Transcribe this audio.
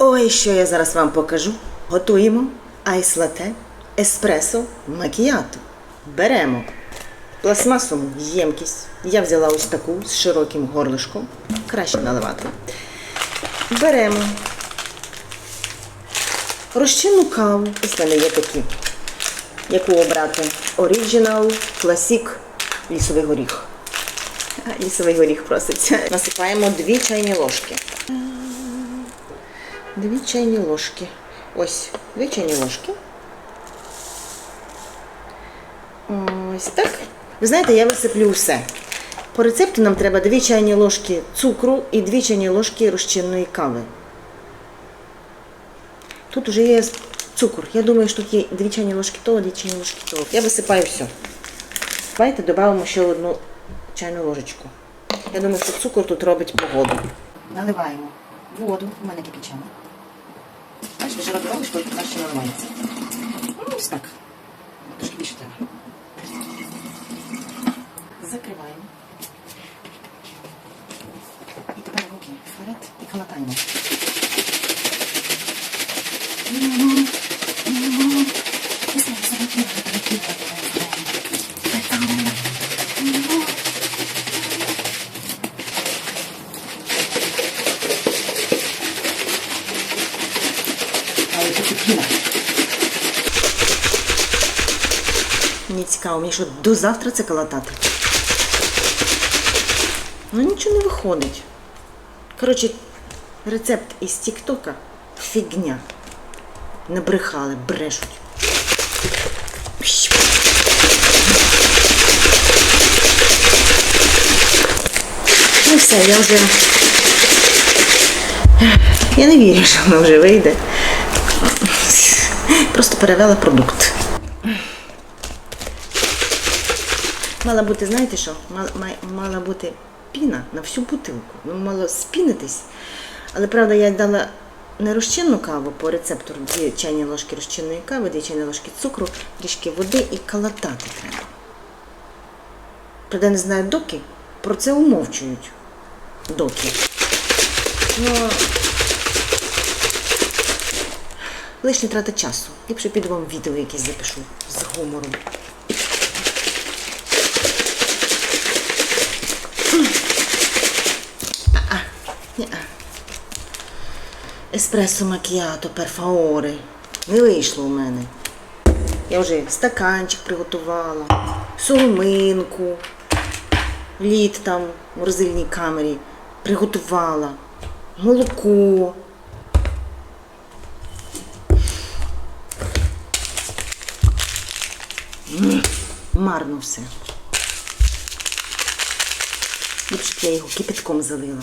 Ой, що я зараз вам покажу. Готуємо айс лате, еспресо, макіато. Беремо пластмасову ємкість. Я взяла ось таку з широким горлишком. Краще наливати. Беремо розчинну каву. Ось в мене є такі. Яку обрати? Оріджинал, класік, лісовий горіх. Лісовий горіх проситься. Насипаємо дві чайні ложки. Дві чайні ложки. Ось, дві чайні ложки. Ось так. Ви знаєте, я висиплю все. По рецепту нам треба дві чайні ложки цукру і дві чайні ложки розчинної кави. Тут вже є цукор. Я думаю, що тут є дві чайні ложки того, дві чайні ложки того. Я висипаю все. Давайте додамо ще одну чайну ложечку. Я думаю, що цукор тут робить погоду. Наливаємо воду, у мене кипячена. Бачиш, вже робиш, коли ще наливається. Ну, ось так. Трошки більше треба. Закриваємо. І тепер руки вперед і калатаємо. Піна. Мені цікаво, мені що до завтра це калатати. Ну нічого не виходить. Коротше, рецепт із Тіктока фігня. Не брехали, брешуть. Ну все, я вже. Я не вірю, що воно вже вийде. Просто перевела продукт. Мала бути, знаєте що? Мала, мала бути піна на всю бутилку. Ну, мало спінитись. Але правда, я дала не розчинну каву по рецептору, дві чайні ложки розчинної кави, дві чайні ложки цукру, трішки води і калатати треба. Правда, не знаю доки, про це умовчують. Доки. Ну, лишня трата часу. Ліпше піду вам відео якесь запишу з гумором. Еспресо макіато, перфаори. Не вийшло у мене. Я вже стаканчик приготувала, соломинку, лід там у розильній камері приготувала, молоко. Марно все. Ліпше б я його кипятком залила.